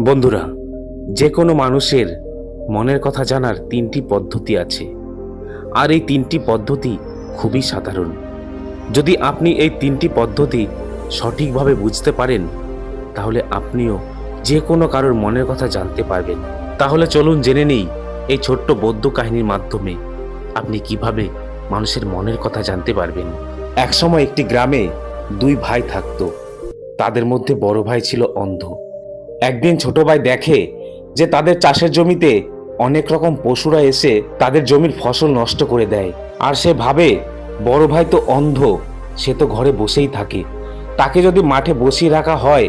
বন্ধুরা যে কোনো মানুষের মনের কথা জানার তিনটি পদ্ধতি আছে। আর এই তিনটি পদ্ধতি খুবই সাধারণ। যদি আপনি এই তিনটি পদ্ধতি সঠিকভাবে বুঝতে পারেন, তাহলে আপনিও যে কোনো কারোর মনের কথা জানতে পারবেন। তাহলে চলুন জেনে নেই এই ছোট্ট বৌদ্ধ কাহিনীর মাধ্যমে আপনি কীভাবে মানুষের মনের কথা জানতে পারবেন। একসময় একটি গ্রামে দুই ভাই থাকতো। তাদের মধ্যে বড় ভাই ছিল অন্ধ। একদিন ছোট ভাই দেখে যে তাদের চাষের জমিতে অনেক রকম পশুরা এসে তাদের জমির ফসল নষ্ট করে দেয়। আর সে ভাবে, বড় ভাই তো অন্ধ, সে তো ঘরে বসেই থাকে। তাকে যদি মাঠে বসিয়ে রাখা হয়,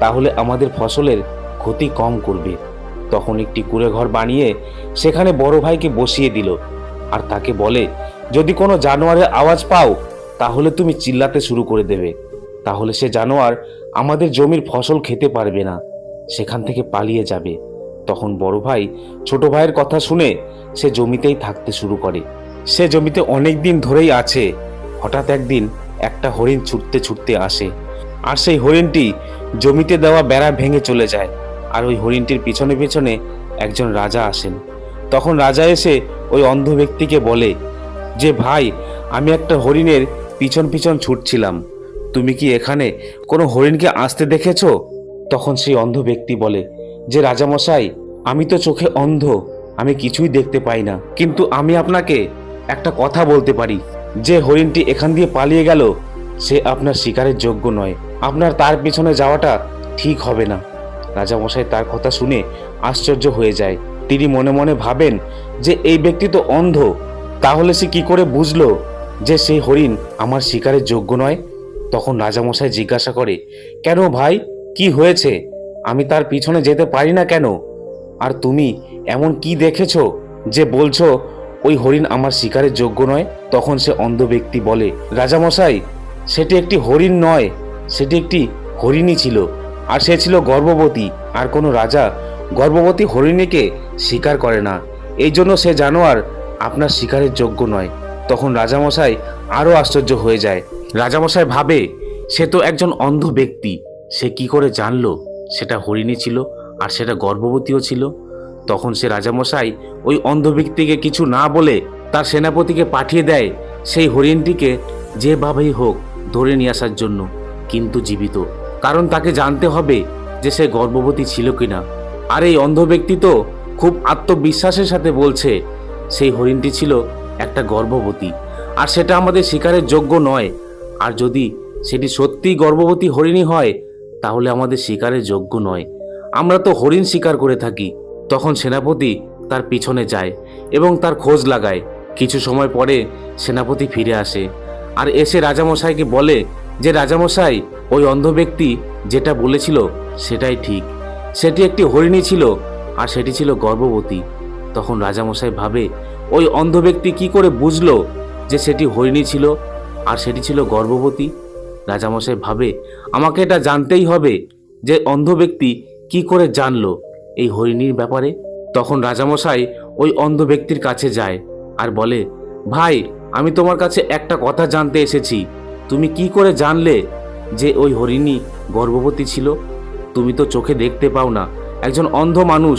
তাহলে আমাদের ফসলের ক্ষতি কম করবে। তখন একটি কুড়ে ঘর বানিয়ে সেখানে বড় ভাইকে বসিয়ে দিল। আর তাকে বলে, যদি কোনো জানোয়ারের আওয়াজ পাও, তাহলে তুমি চিল্লাতে শুরু করে দেবে। তাহলে সে জানোয়ার আমাদের জমির ফসল খেতে পারবে না। সেখান থেকে পালিয়ে যাবে। তখন বড় ভাই ছোট ভাইয়ের কথা শুনে সে জমিতেই থাকতে শুরু করে। সে জমিতে অনেক দিন ধরেই আছে। হঠাৎ একদিন একটা হরিণ ছুটতে ছুটতে আসে। আর সেই হরিণটি জমিতে দেওয়া বেড়া ভেঙে চলে যায়। আর ওই হরিণটির পিছনে পিছনে একজন রাজা আসেন। তখন রাজা এসে ওই অন্ধ ব্যক্তিকে বলে, যে ভাই, আমি একটা হরিণের পিছন পিছন ছুটছিলাম। তুমি কি এখানে কোনো হরিণকে আসতে দেখেছ? তখন সেই অন্ধ ব্যক্তি বলে যে, রাজামশাই, আমি তো চোখে অন্ধ, আমি কিছুই দেখতে পাই না। কিন্তু আমি আপনাকে একটা কথা বলতে পারি। যে হরিণটি এখান দিয়ে পালিয়ে গেল, সে আপনার শিকারের যোগ্য নয়। আপনার তার পিছনে যাওয়াটা ঠিক হবে না। রাজামশাই তার কথা শুনে আশ্চর্য হয়ে যায়। তিনি মনে মনে ভাবেন যে, এই ব্যক্তি তো অন্ধ, তাহলে সে কি করে বুঝলো যে, সেই হরিণ আমার শিকারের যোগ্য নয়? তখন রাজামশাই জিজ্ঞাসা করে, কেন ভাই কি হয়েছে? আমি তার পিছনে যেতে পারি না কেন? আর তুমি এমন কি দেখেছ যে বলছো, ওই হরিণ আমার শিকারের যোগ্য নয় তখন সে অন্ধ ব্যক্তি বলে, রাজামশাই, সেটি একটি হরিণ নয়, সেটি একটি হরিণই ছিল, আর সে ছিল গর্ভবতী, আর কোনো রাজা গর্ভবতী হরিণীকে শিকার করে না। এই জন্য সে জানোয়ার আপনার শিকারের যোগ্য নয় তখন রাজামশাই আরও আশ্চর্য হয়ে যায়। রাজামশাই ভাবে, সে তো একজন অন্ধ ব্যক্তি সে কি করে জানলো? সেটা হরিণী ছিল আর সেটা গর্ভবতীও ছিল। তখন সে রাজামশাই ওই অন্ধ ব্যক্তিকে কিছু না বলে তার সেনাপতিকে পাঠিয়ে দেয় সেই হরিণটিকে যেভাবেই হোক ধরে নিয়ে আসার জন্য, কিন্তু জীবিত। কারণ তাকে জানতে হবে যে সে গর্ভবতী ছিল কিনা। আর এই অন্ধ ব্যক্তি তো খুব আত্মবিশ্বাসের সাথে বলছে, সেই হরিণটি ছিল একটা গর্ভবতী। আর সেটা আমাদের শিকারের যোগ্য নয়। আর যদি সেটি সত্যিই গর্ভবতী হরিণী হয় তাহলে আমাদের শিকারের যোগ্য নয়। আমরা তো হরিণ শিকার করে থাকি। তখন সেনাপতি তার পিছনে যায় এবং তার খোঁজ লাগায়। কিছু সময় পরে সেনাপতি ফিরে আসে আর এসে রাজামশাইকে বলে যে, রাজামশাই, ওই অন্ধ ব্যক্তি যেটা বলেছিল সেটাই ঠিক। সেটি একটি হরিণী ছিল আর সেটি ছিল গর্ভবতী। তখন রাজামশাই ভাবে, ওই অন্ধ ব্যক্তি কি করে বুঝলো যে সেটি হরিণী ছিল আর সেটি ছিল গর্ভবতী? রাজামশাই ভাবে, আমাকে এটা জানতেই হবে যে অন্ধ ব্যক্তি কি করে জানলো এই হরিণীর ব্যাপারে। তখন রাজামশাই ওই অন্ধ ব্যক্তির কাছে যায় আর বলে, ভাই, আমি তোমার কাছে একটা কথা জানতে এসেছি। তুমি কি করে জানলে যে ওই হরিণী গর্ভবতী ছিল? তুমি তো চোখে দেখতে পাও না। একজন অন্ধ মানুষ।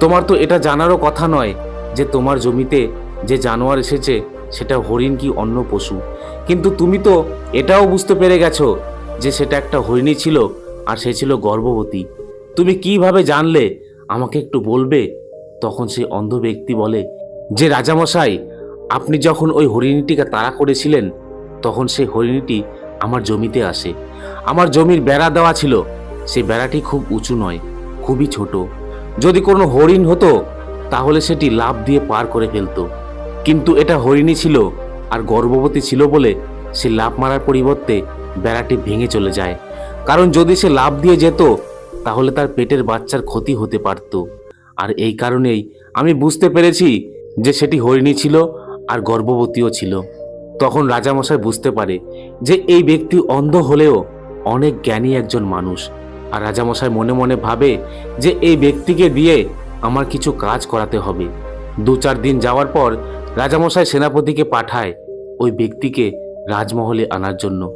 তোমার তো এটা জানারও কথা নয় যে তোমার জমিতে যে জানোয়ার এসেছে সেটা হরিণ কি অন্য পশু? কিন্তু তুমি তো এটাও বুঝতে পেরে গেছো যে সেটা একটা হরিণী ছিল আর সে ছিল গর্ভবতী। তুমি কীভাবে জানলে? আমাকে একটু বলবে? তখন সেই অন্ধ ব্যক্তি বলে, যে রাজামশাই, আপনি যখন ওই হরিণীটিকে তাড়া করেছিলেন, তখন সেই হরিণীটি আমার জমিতে আসে। আমার জমির বেড়া দেওয়া ছিল। সেই বেড়াটি খুব উঁচু নয়, খুবই ছোট। যদি কোনো হরিণ হতো, তাহলে সেটি লাভ দিয়ে পার করে ফেলতো। কিন্তু এটা হরিণী ছিল আর গর্ভবতী ছিল বলে সে লাভ মারার পরিবর্তে বেড়াটি ভেঙে চলে যায়। কারণ যদি সে লাভ দিয়ে যেত, তাহলে তার পেটের বাচ্চার ক্ষতি হতে পারত। আর এই কারণেই আমি বুঝতে পেরেছি যে সেটি হরিণী ছিল আর গর্ভবতীও ছিল। তখন রাজামশাই বুঝতে পারে যে এই ব্যক্তি অন্ধ হলেও অনেক জ্ঞানী একজন মানুষ। আর রাজামশাই মনে মনে ভাবে যে এই ব্যক্তিকে দিয়ে আমার কিছু কাজ করাতে হবে। দু চার দিন যাওয়ার পর রাজামশাই সেনাপতিকে পাঠায় ওই ব্যক্তিকে রাজমহলে আনার জন্য।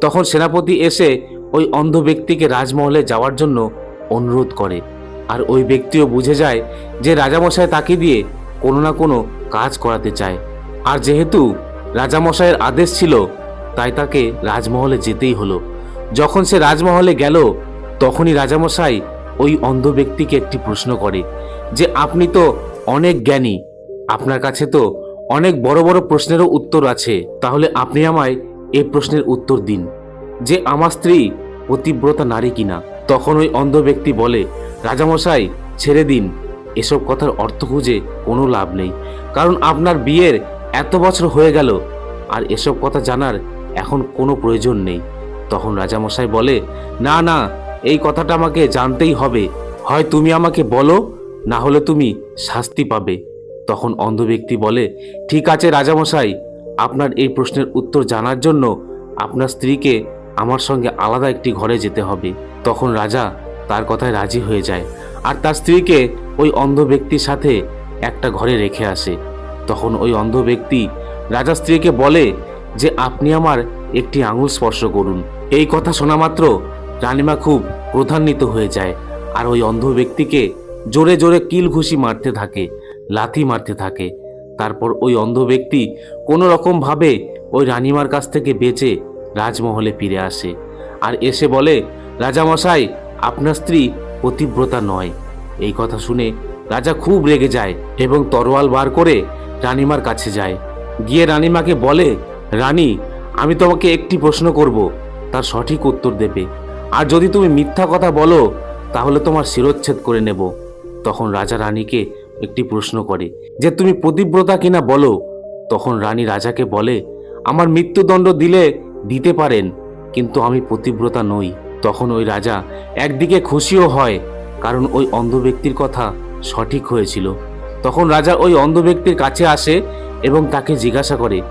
তখন সেনাপতি এসে ওই অন্ধ ব্যক্তিকে রাজমহলে যাওয়ার জন্য অনুরোধ করে। আর ওই ব্যক্তিও বুঝে যায় যে রাজামশাই তাকে দিয়ে কোনো না কোনো কাজ করাতে চায়। আর যেহেতু রাজামশাইয়ের আদেশ ছিল, তাই তাকে রাজমহলে যেতেই হলো। যখন সে রাজমহলে গেল, তখনই রাজামশাই ওই অন্ধ ব্যক্তিকে একটি প্রশ্ন করে যে, আপনি তো অনেক জ্ঞানী। আপনার কাছে তো অনেক বড় বড় প্রশ্নেরও উত্তর আছে। তাহলে আপনি আমায় এই প্রশ্নের উত্তর দিন। যে আমার স্ত্রী পতিব্রতা নারী কিনা, তখন ওই অন্ধ ব্যক্তি বলে, রাজামশাই, ছেড়ে দিন। এসব কথার অর্থ খুঁজে কোনো লাভ নেই। কারণ আপনার বিয়ের এত বছর হয়ে গেল, আর এসব কথা জানার এখন কোনো প্রয়োজন নেই। তখন রাজামশাই বলে, না না, এই কথাটা আমাকে জানতেই হবে। হয় তুমি আমাকে বলো, না হলে তুমি শাস্তি পাবে। তখন অন্ধ ব্যক্তি বলে, ঠিক আছে রাজামশাই, আপনার এই প্রশ্নের উত্তর জানার জন্য আপনার স্ত্রীকে আমার সঙ্গে আলাদা একটি ঘরে যেতে হবে। তখন রাজা তার কথায় রাজি হয়ে যায় আর তার স্ত্রীকে ওই অন্ধ ব্যক্তির সাথে একটা ঘরে রেখে আসে। তখন ওই অন্ধ ব্যক্তি রাজা স্ত্রীকে বলে যে, আপনি আমার একটি আঙুল স্পর্শ করুন। এই কথা শোনা মাত্র রানিমা খুব ক্রধান্বিত হয়ে যায় আর ওই অন্ধ ব্যক্তিকে জোরে জোরে কিল ঘুষি মারতে থাকে। লাথি মারতে থাকে। তারপর ওই অন্ধ ব্যক্তি কোনো রকমভাবে ওই রানিমার কাছ থেকে বেঁচে রাজমহলে ফিরে আসে আর এসে বলে, রাজামশাই, আপনার স্ত্রী পতিব্রতা নয়। এই কথা শুনে রাজা খুব রেগে যায় এবং তরোয়াল বার করে রানিমার কাছে যায়। গিয়ে রানিমাকে বলে, রানী, আমি তোমাকে একটি প্রশ্ন করব। তার সঠিক উত্তর দেবে। আর যদি তুমি মিথ্যা কথা বলো, তাহলে তোমার শিরোচ্ছেদ করে নেব। তখন রাজা রানীকে একটি প্রশ্ন করে, যে তুমি পতিব্রতা কিনা বলো? তখন রানী রাজাকে বলে, আমার মৃত্যুদণ্ড দিলে দিতে পারেন, কিন্তু আমি প্রতিব্রতা নই। তখন ওই রাজা একদিকে খুশিও হয়, কারণ ওই অন্ধ ব্যক্তির কথা সঠিক হয়েছিল। তখন রাজা ওই অন্ধ ব্যক্তির কাছে আসে এবং তাকে জিজ্ঞাসা করে,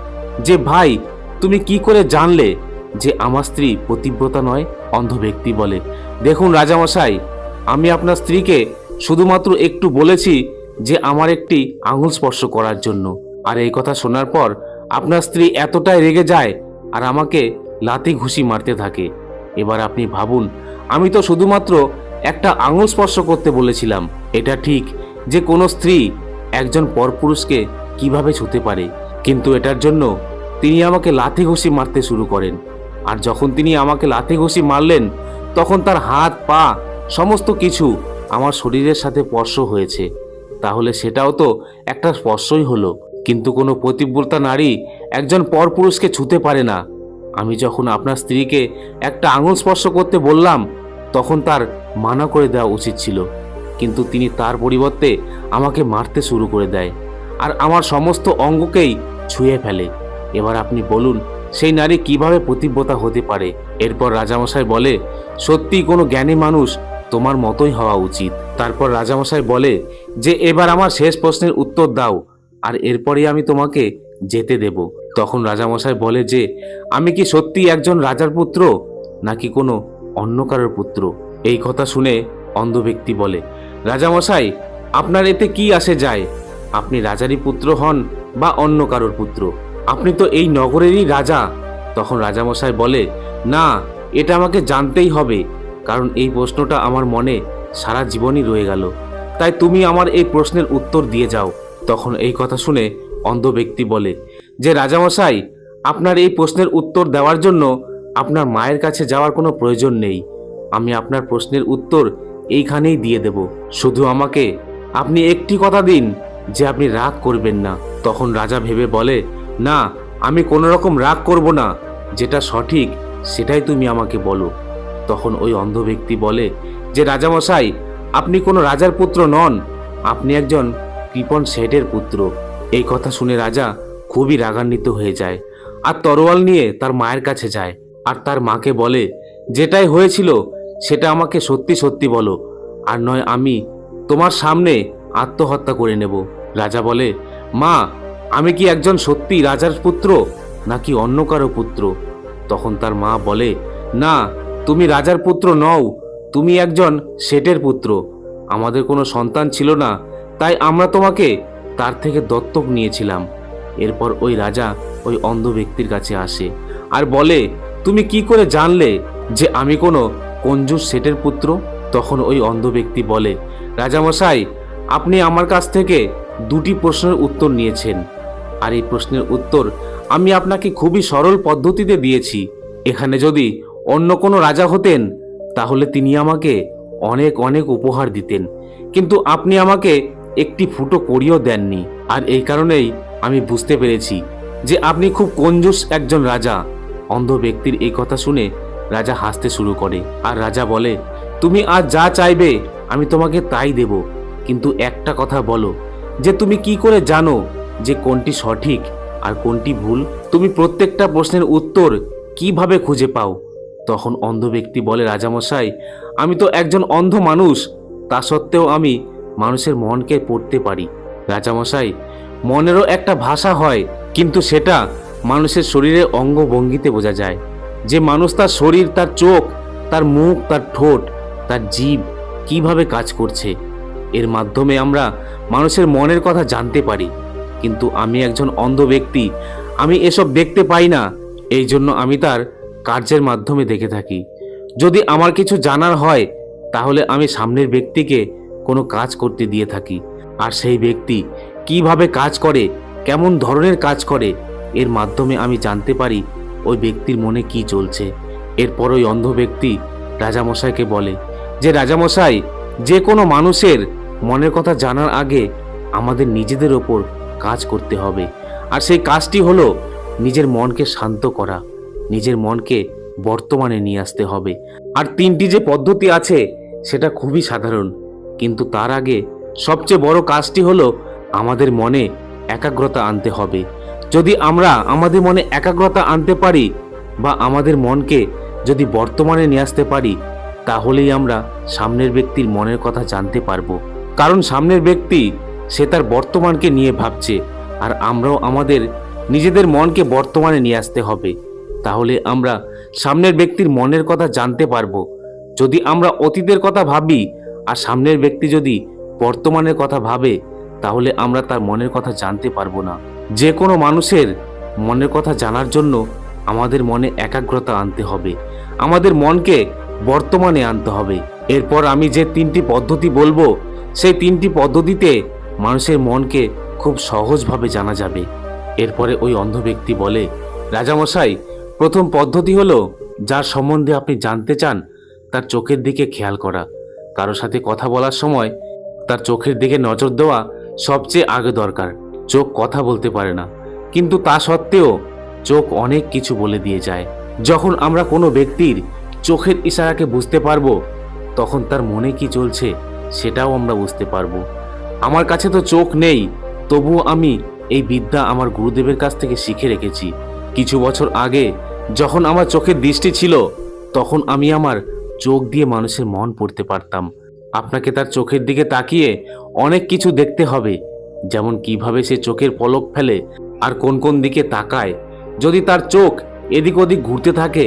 যে ভাই, তুমি কি করে জানলে যে আমার স্ত্রী প্রতিব্রতা নয় অন্ধ ব্যক্তি বলে? দেখুন রাজামশাই, আমি আপনার স্ত্রীকে শুধুমাত্র একটু বলেছি যে আমার একটি আঙুল স্পর্শ করার জন্য। আর এই কথা শোনার পর আপনার স্ত্রী এতটাই রেগে যায় আর আমাকে লাথি ঘুষি মারতে থাকে। এবার আপনি ভাবুন, আমি তো শুধুমাত্র একটা আঙুল স্পর্শ করতে বলেছিলাম। এটা ঠিক যে কোনো স্ত্রী একজন পরপুরুষকে কীভাবে ছুতে পারে। কিন্তু এটার জন্য তিনি আমাকে লাথি ঘুষি মারতে শুরু করেন। আর যখন তিনি আমাকে লাথি ঘুষি মারলেন, তখন তার হাত, পা, সমস্ত কিছু আমার শরীরের সাথে স্পর্শ হয়েছে। তাহলে সেটাও তো একটা স্পর্শই হলো। কিন্তু কোনো প্রতিব্রতা নারী একজন পরপুরুষকে ছুতে পারে না। আমি যখন আপনার স্ত্রীকে একটা আঙুল স্পর্শ করতে বললাম, তখন তার মানা করে দেওয়া উচিত ছিল। কিন্তু তিনি তার পরিবর্তে আমাকে মারতে শুরু করে দেয় আর আমার সমস্ত অঙ্গকেই ছুঁয়ে ফেলে। এবার আপনি বলুন, সেই নারী কীভাবে প্রতিব্রতা হতে পারে? এরপর রাজামশাই বলে সত্যি কোনো জ্ঞানী মানুষ তোমার মতোই হওয়া উচিত। তারপর রাজামশাই বলে, যে এবার আমার শেষ প্রশ্নের উত্তর দাও, আর এরপরেই আমি তোমাকে যেতে দেব। তখন রাজামশাই বলে যে, আমি কি সত্যি একজন রাজার পুত্র, নাকি কোনো অন্য কারোর পুত্র? এই কথা শুনে অন্ধ ব্যক্তি বলে, রাজামশাই, আপনার এতে কি আসে যায়? আপনি রাজারই পুত্র হন বা অন্য কারোর পুত্র? আপনি তো এই নগরেরই রাজা। তখন রাজামশাই বলে, না, এটা আমাকে জানতেই হবে। কারণ এই প্রশ্নটা আমার মনে সারা জীবনই রয়ে গেল। তাই তুমি আমার এই প্রশ্নের উত্তর দিয়ে যাও। তখন এই কথা শুনে অন্ধ ব্যক্তি বলে, যে রাজামশাই, আপনার এই প্রশ্নের উত্তর দেওয়ার জন্য আপনার মায়ের কাছে যাওয়ার কোনো প্রয়োজন নেই। আমি আপনার প্রশ্নের উত্তর এইখানেই দিয়ে দেব। শুধু আমাকে আপনি একটি কথা দিন যে আপনি রাগ করবেন না। তখন রাজা ভেবে বলে, না, আমি কোনো রকম রাগ করব না। যেটা সঠিক, সেটাই তুমি আমাকে বলো। তখন ওই অন্ধ ব্যক্তি বলে, যে রাজামশাই, আপনি কোনো রাজার পুত্র নন, আপনি একজন কৃপন শেঠের পুত্র। এই কথা শুনে রাজা খুবই রাগান্বিত হয়ে যায় আর তরোয়াল নিয়ে তার মায়ের কাছে যায় আর তার মাকে বলে, যেটাই হয়েছিল, সেটা আমাকে সত্যি সত্যি বলো, আর নয় আমি তোমার সামনে আত্মহত্যা করে নেব। রাজা বলে, মা, আমি কি একজন সত্যি রাজার পুত্র নাকি অন্য কারও পুত্র? তখন তার মা বলে, না তুমি রাজার পুত্র নও, তুমি একজন শেঠের পুত্র। আমাদের কোনো সন্তান ছিল না, তাই আমরা তোমাকে তার থেকে দত্তক নিয়েছিলাম। এরপর ওই রাজা ওই অন্ধ ব্যক্তির কাছে আসে আর বলে, তুমি কি করে জানলে যে আমি কোনো কঞ্জুস শেঠের পুত্র? তখন ওই অন্ধ ব্যক্তি বলে, রাজামশাই, আপনি আমার কাছ থেকে দুটি প্রশ্নের উত্তর নিয়েছেন। আর এই প্রশ্নের উত্তর আমি আপনাকে খুবই সরল পদ্ধতিতে দিয়েছি। এখানে যদি অন্য কোনো রাজা হতেন, তাহলে তিনি আমাকে অনেক অনেক উপহার দিতেন। কিন্তু আপনি আমাকে একটি ফুটো করিও দেননি। আর এই কারণেই আমি বুঝতে পেরেছি যে আপনি খুব কঞ্জুস একজন রাজা। অন্ধ ব্যক্তির এই কথা শুনে রাজা হাসতে শুরু করে। আর রাজা বলে, তুমি আজ যা চাইবে, আমি তোমাকে তাই দেব। কিন্তু একটা কথা বলো, যে তুমি কি করে জানো যে কোনটি সঠিক আর কোনটি ভুল? তুমি প্রত্যেকটা প্রশ্নের উত্তর কীভাবে খুঁজে পাও? তখন অন্ধ ব্যক্তি বলে, রাজামশাই, আমি তো একজন অন্ধ মানুষ। তা সত্ত্বেও আমি মানুষের মনকে পড়তে পারি। রাজামশাই, মনেরও একটা ভাষা হয়, কিন্তু সেটা মানুষের শরীরের অঙ্গভঙ্গিতে বোঝা যায়। যে মানুষ তার শরীর, তার চোখ, তার মুখ, তার ঠোঁট, তার জীব কীভাবে কাজ করছে, এর মাধ্যমে আমরা মানুষের মনের কথা জানতে পারি। কিন্তু আমি একজন অন্ধ ব্যক্তি, আমি এসব দেখতে পাই না। এই জন্য আমি তার কার্যের মাধ্যমে দেখে থাকি। যদি আমার কিছু জানার হয়, তাহলে আমি সামনের ব্যক্তিকে কোনো কাজ করতে দিয়ে থাকি। আর সেই ব্যক্তি কীভাবে কাজ করে, কেমন ধরনের কাজ করে, এর মাধ্যমে আমি জানতে পারি ওই ব্যক্তির মনে কি চলছে। এরপর ওই অন্ধ ব্যক্তি রাজামশাইকে বলে, যে রাজামশাই, যে কোনো মানুষের মনের কথা জানার আগে আমাদের নিজেদের ওপর কাজ করতে হবে। আর সেই কাজটি হলো নিজের মনকে শান্ত করা। নিজের মনকে বর্তমানে নিয়ে আসতে হবে। আর তিনটি যে পদ্ধতি আছে, সেটা খুবই সাধারণ। কিন্তু তার আগে সবচেয়ে বড় কাজটি হলো আমাদের মনে একাগ্রতা আনতে হবে। যদি আমরা আমাদের মনে একাগ্রতা আনতে পারি বা আমাদের মনকে যদি বর্তমানে নিয়ে আসতে পারি, তাহলেই আমরা সামনের ব্যক্তির মনের কথা জানতে পারব। কারণ সামনের ব্যক্তি, সে তার বর্তমানকে নিয়ে ভাবছে, আর আমরাও আমাদের নিজেদের মনকে বর্তমানে নিয়ে আসতে হবে। তাহলে আমরা সামনের ব্যক্তির মনের কথা জানতে পারব। যদি আমরা অতীতের কথা ভাবি আর সামনের ব্যক্তি যদি বর্তমানের কথা ভাবে, তাহলে আমরা তার মনের কথা জানতে পারব না। যে কোনো মানুষের মনের কথা জানার জন্য আমাদের মনে একাগ্রতা আনতে হবে। আমাদের মনকে বর্তমানে আনতে হবে। এরপর আমি যে তিনটি পদ্ধতি বলব, সেই তিনটি পদ্ধতিতে মানুষের মনকে খুব সহজভাবে জানা যাবে। এরপরে ওই অন্ধ ব্যক্তি বলে, রাজামশাই প্রথম পদ্ধতি হলো, যার সম্বন্ধে আপনি জানতে চান, তার চোখের দিকে খেয়াল করা। কারও সাথে কথা বলার সময় তার চোখের দিকে নজর দেওয়া সবচেয়ে আগে দরকার। চোখ কথা বলতে পারে না। কিন্তু তা সত্ত্বেও চোখ অনেক কিছু বলে দিয়ে যায়। যখন আমরা কোনো ব্যক্তির চোখের ইশারাকে বুঝতে পারব, তখন তার মনে কি চলছে সেটাও আমরা বুঝতে পারব। আমার কাছে তো চোখ নেই, তবুও আমি এই বিদ্যা আমার গুরুদেবের কাছ থেকে শিখে রেখেছি। কিছু বছর আগে যখন আমার চোখের দৃষ্টি ছিল, তখন আমি আমার চোখ দিয়ে মানুষের মন পড়তে পারতাম। আপনাকে তার চোখের দিকে তাকিয়ে অনেক কিছু দেখতে হবে, যেমন কীভাবে সে চোখের পলক ফেলে আর কোন কোন দিকে তাকায়। যদি তার চোখ এদিক ওদিক ঘুরতে থাকে,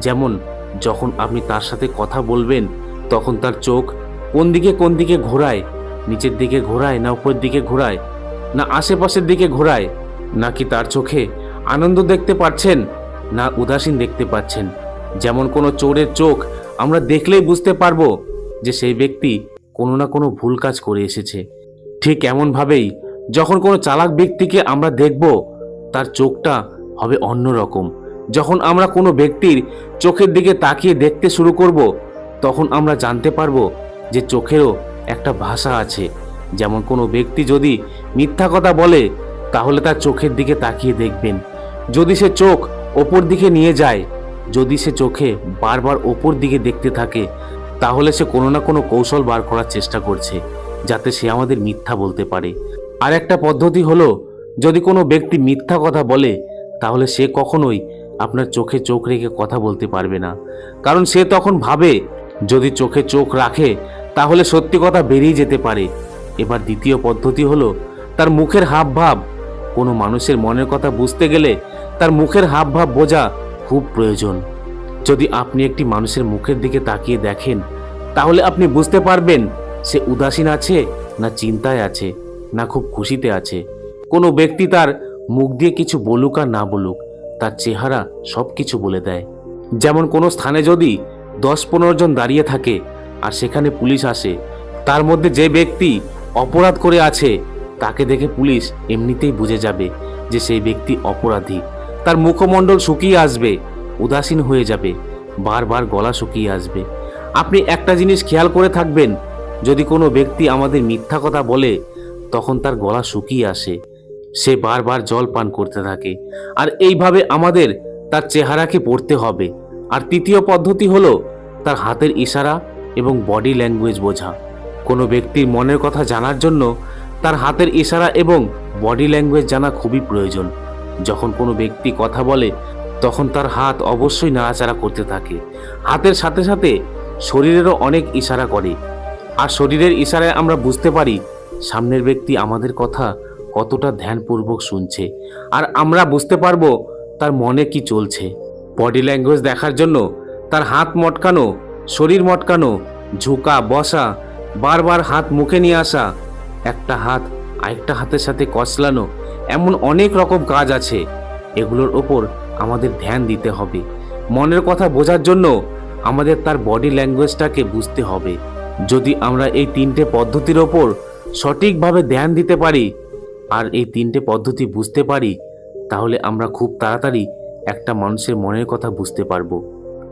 যেমন যখন আপনি তার সাথে কথা বলবেন, তখন তার চোখ কোন দিকে কোন দিকে ঘোরায়, নিচের দিকে ঘোরায় না উপরের দিকে ঘোরায়, না আশেপাশের দিকে ঘোরায়, নাকি তার চোখে আনন্দ দেখতে পাচ্ছেন না উদাসীন দেখতে পাচ্ছেন? যেমন কোনো চোরের চোখ, আমরা দেখলেই বুঝতে পারব যে সেই ব্যক্তি কোনো না কোনো ভুল কাজ করে এসেছে। ঠিক এমনভাবেই যখন কোনো চালাক ব্যক্তিকে আমরা দেখব, তার চোখটা হবে অন্য রকম। যখন আমরা কোনো ব্যক্তির চোখের দিকে তাকিয়ে দেখতে শুরু করব, তখন আমরা জানতে পারব যে চোখেরও একটা ভাষা আছে। যেমন কোনো ব্যক্তি যদি মিথ্যা কথা বলে, তাহলে তার চোখের দিকে তাকিয়ে দেখবেন। যদি সে চোখ ওপর দিকে নিয়ে যায়, যদি সে চোখে বারবার ওপর দিকে দেখতে থাকে, তাহলে সে কোনো না কোনো কৌশল বার করার চেষ্টা করছে, যাতে সে আমাদের মিথ্যা বলতে পারে। আর একটা পদ্ধতি হলো, যদি কোনো ব্যক্তি মিথ্যা কথা বলে, তাহলে সে কখনোই আপনার চোখে চোখ রেখে কথা বলতে পারবে না। কারণ সে তখন ভাবে, যদি চোখে চোখ রাখে, তাহলে সত্যি কথা বেরিয়ে যেতে পারে। এবার দ্বিতীয় পদ্ধতি হলো, তার মুখের হাব ভাব কোনো মানুষের মনের কথা বুঝতে গেলে তার মুখের হাব ভাব বোঝা খুব প্রয়োজন। যদি আপনি একটি মানুষের মুখের দিকে তাকিয়ে দেখেন, তাহলে আপনি বুঝতে পারবেন সে উদাসীন আছে না চিন্তায় আছে, না খুব খুশিতে আছে। কোনো ব্যক্তি তার মুখ দিয়ে কিছু বলুক আর না বলুক, তার চেহারা সব কিছু বলে দেয়। যেমন কোনো স্থানে যদি দশ পনেরো জন দাঁড়িয়ে থাকে আর সেখানে পুলিশ আসে, তার মধ্যে যে ব্যক্তি অপরাধ করে আছে, তাকে দেখে পুলিশ এমনিতেই বুঝে যাবে যে সেই ব্যক্তি অপরাধী। তার মুখমণ্ডল শুকিয়ে আসবে, উদাসীন হয়ে যাবে, বারবার গলা শুকিয়ে আসবে। আপনি একটা জিনিস খেয়াল করে থাকবেন, যদি কোনো ব্যক্তি আমাদের মিথ্যা কথা বলে, তখন তার গলা শুকিয়ে আসে। সে বারবার জল পান করতে থাকে। আর এইভাবে আমাদের তার চেহারাকে পড়তে হবে। আর তৃতীয় পদ্ধতি হলো তার হাতের ইশারা এবং বডি ল্যাঙ্গুয়েজ বোঝা। কোনো ব্যক্তির মনের কথা জানার জন্য তার হাতের ইশারা এবং বডি ল্যাঙ্গুয়েজ জানা খুবই প্রয়োজন। যখন কোনো ব্যক্তি কথা বলে, তখন তার হাত অবশ্যই নাড়াচাড়া করতে থাকে। হাতের সাথে সাথে শরীরেরও অনেক ইশারা করে। আর শরীরের ইশারায় আমরা বুঝতে পারি, সামনের ব্যক্তি আমাদের কথা কতটা ধ্যানপূর্বক শুনছে। আর আমরা বুঝতে পারব তার মনে কি চলছে। বডি ল্যাঙ্গুয়েজ দেখার জন্য তার হাত মটকানো, শরীর মটকানো, ঝুঁকা, বসা, বারবার হাত মুখে নিয়ে আসা, একটা হাত আরেকটা হাতের সাথে কচলানো এমন অনেক রকম কাজ আছে, এগুলোর ওপর আমাদের ধ্যান দিতে হবে। মনের কথা বোঝার জন্য আমাদের তার বডি ল্যাঙ্গুয়েজটাকে বুঝতে হবে। যদি আমরা এই তিনটে পদ্ধতির ওপর সঠিকভাবে ধ্যান দিতে পারি আর এই তিনটে পদ্ধতি বুঝতে পারি, তাহলে আমরা খুব তাড়াতাড়ি একটা মানুষের মনের কথা বুঝতে পারব।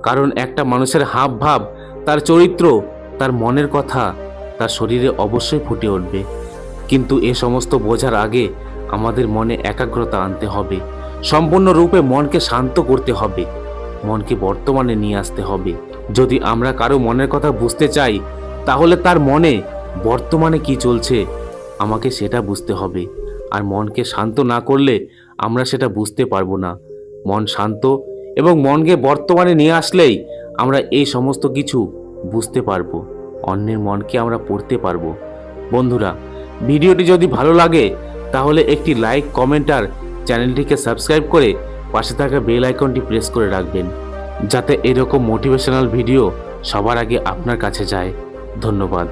কারণ একটা মানুষের হাব ভাব তার চরিত্র, তার মনের কথা, তার শরীরে অবশ্যই ফুটে উঠবে। কিন্তু এ সমস্ত বোঝার আগে আমাদের মনে একাগ্রতা আনতে হবে। সম্পূর্ণরূপে মনকে শান্ত করতে হবে। মনকে বর্তমানে নিয়ে আসতে হবে। যদি আমরা কারও মনের কথা বুঝতে চাই, তাহলে তার মনে, বর্তমানে কি চলছে? আমাকে সেটা বুঝতে হবে। আর মনকে শান্ত না করলে আমরা সেটা বুঝতে পারব না। মন শান্ত এবং মনকে বর্তমানে নিয়ে আসলেই আমরা এই সমস্ত কিছু বুঝতে পারব। অন্যের মনকে আমরা পড়তে পারব। বন্ধুরা, ভিডিওটি যদি ভালো লাগে তাহলে একটি লাইক কমেন্ট আর চ্যানেলটিকে সাবস্ক্রাইব করে পাশে থাকা বেল আইকনটি প্রেস করে রাখবেন, যাতে এরকম মোটিভেশনাল ভিডিও সবার আগে আপনার কাছে যায়। ধন্যবাদ।